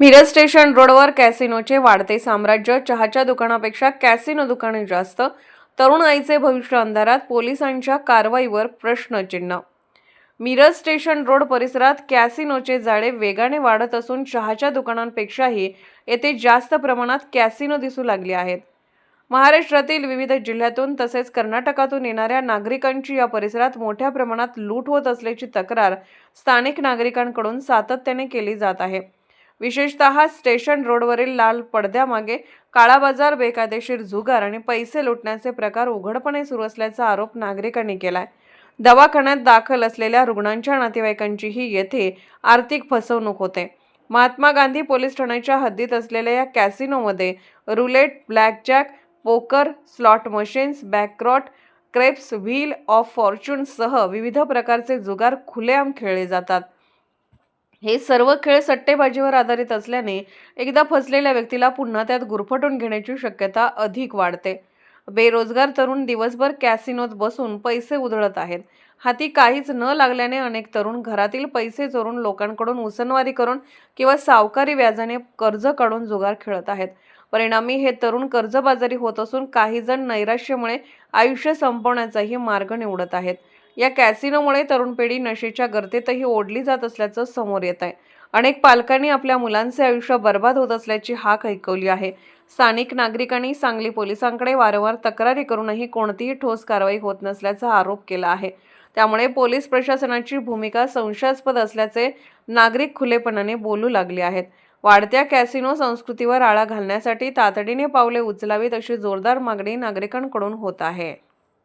Miraj station रोडवर कॅसिनोचे वाढते साम्राज्य चहाच्या दुकानापेक्षा कॅसिनो दुकाने जास्त. तरुण आईचे भविष्य अंधारात पोलिसांच्या कारवाईवर प्रश्नचिन्ह. मिरज स्टेशन रोड परिसरात कॅसिनोचे जाळे वेगाने वाढत असून चहाच्या दुकानांपेक्षाही येथे जास्त प्रमाणात कॅसिनो दिसू लागले आहेत. महाराष्ट्रातील विविध जिल्ह्यातून तसेच कर्नाटकातून येणाऱ्या नागरिकांची या परिसरात मोठ्या प्रमाणात लूट होत असल्याची तक्रार स्थानिक नागरिकांकडून सातत्याने केली जात आहे. विशेषतः स्टेशन रोडवरील लाल पडद्यामागे काळा बाजार बेकायदेशीर जुगार आणि पैसे लुटण्याचे प्रकार उघडपणे सुरू असल्याचा आरोप नागरिकांनी केलाय. दवाखान्यात दाखल असलेल्या रुग्णांच्या नातेवाईकांचीही येथे आर्थिक फसवणूक होते. महात्मा गांधी पोलीस ठाण्याच्या हद्दीत असलेल्या या कॅसिनोमध्ये roulette blackjack poker slot machines baccarat craps wheel of फॉर्च्यूनसह विविध प्रकारचे जुगार खुलेआम खेळले जातात. हे सर्व खेळ सट्टेबाजीवर आधारित असल्याने एकदा फसलेल्या व्यक्तीला पुन्हा त्यात गुरफटून घेण्याची शक्यता अधिक वाढते. बेरोजगार तरुण दिवसभर कॅसिनोत बसून पैसे उधळत आहेत. हाती काहीच न लागल्याने अनेक तरुण घरातील पैसे चोरून लोकांकडून उसनवारी करून किंवा सावकारी व्याजाने कर्ज काढून जुगार खेळत आहेत. परिणामी हे तरुण कर्जबाजारी होत असून काही जण नैराश्यामुळे आयुष्य संपवण्याचाही मार्ग निवडत आहेत. या कॅसिनोमुळे तरुण पिढी नशेच्या गर्तेतही ओढली जात असल्याचं समोर येत आहे. अनेक पालकांनी आपल्या मुलांचे आयुष्य बर्बाद होत असल्याची हाक ऐकवली आहे. स्थानिक नागरिकांनी सांगली पोलिसांकडे वारंवार तक्रारी करूनही कोणतीही ठोस कारवाई होत नसल्याचा आरोप केला आहे. त्यामुळे पोलीस प्रशासनाची भूमिका संशयास्पद असल्याचे नागरिक खुलेपणाने बोलू लागले आहेत. वाढत्या कॅसिनो संस्कृतीवर आळा घालण्यासाठी तातडीने पावले उचलावीत अशी जोरदार मागणी नागरिकांकडून होत आहे.